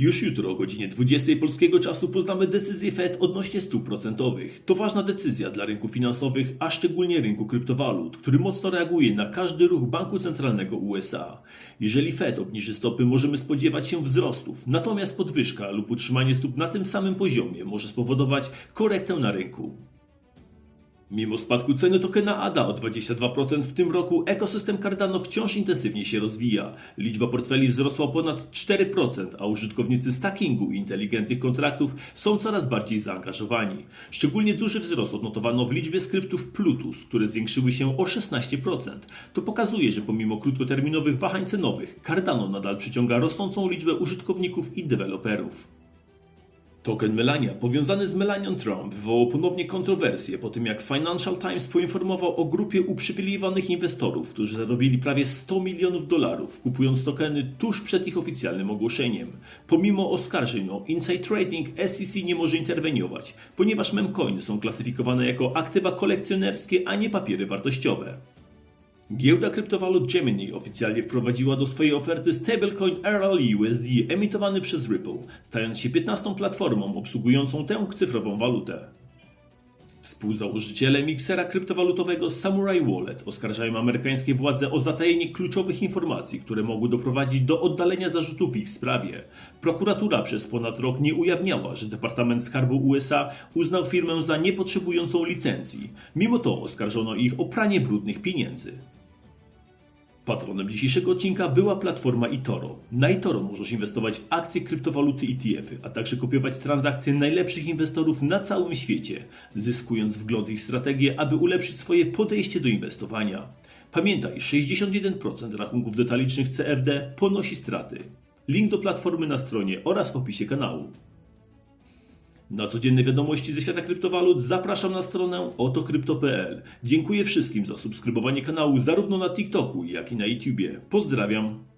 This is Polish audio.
Już jutro o godzinie 20 polskiego czasu poznamy decyzję Fed odnośnie stóp procentowych. To ważna decyzja dla rynków finansowych, a szczególnie rynku kryptowalut, który mocno reaguje na każdy ruch Banku Centralnego USA. Jeżeli Fed obniży stopy, możemy spodziewać się wzrostów, natomiast podwyżka lub utrzymanie stóp na tym samym poziomie może spowodować korektę na rynku. Mimo spadku ceny tokena ADA o 22% w tym roku, ekosystem Cardano wciąż intensywnie się rozwija. Liczba portfeli wzrosła o ponad 4%, a użytkownicy stackingu i inteligentnych kontraktów są coraz bardziej zaangażowani. Szczególnie duży wzrost odnotowano w liczbie skryptów Plutus, które zwiększyły się o 16%. To pokazuje, że pomimo krótkoterminowych wahań cenowych, Cardano nadal przyciąga rosnącą liczbę użytkowników i deweloperów. Token Melania powiązany z Melanią Trump wywołał ponownie kontrowersje po tym jak Financial Times poinformował o grupie uprzywilejowanych inwestorów, którzy zarobili prawie 100 milionów dolarów kupując tokeny tuż przed ich oficjalnym ogłoszeniem. Pomimo oskarżeń o inside trading SEC nie może interweniować, ponieważ memcoiny są klasyfikowane jako aktywa kolekcjonerskie, a nie papiery wartościowe. Giełda kryptowalut Gemini oficjalnie wprowadziła do swojej oferty stablecoin RLUSD emitowany przez Ripple, stając się 15 platformą obsługującą tę cyfrową walutę. Współzałożyciele miksera kryptowalutowego Samurai Wallet oskarżają amerykańskie władze o zatajenie kluczowych informacji, które mogły doprowadzić do oddalenia zarzutów w ich sprawie. Prokuratura przez ponad rok nie ujawniała, że Departament Skarbu USA uznał firmę za niepotrzebującą licencji. Mimo to oskarżono ich o pranie brudnych pieniędzy. Patronem dzisiejszego odcinka była platforma eToro. Na eToro możesz inwestować w akcje, kryptowaluty i ETF-y, a także kopiować transakcje najlepszych inwestorów na całym świecie, zyskując wgląd w ich strategię, aby ulepszyć swoje podejście do inwestowania. Pamiętaj, 61% rachunków detalicznych CFD ponosi straty. Link do platformy na stronie oraz w opisie kanału. Na codzienne wiadomości ze świata kryptowalut zapraszam na stronę otokrypto.pl. Dziękuję wszystkim za subskrybowanie kanału zarówno na TikToku, jak i na YouTubie. Pozdrawiam.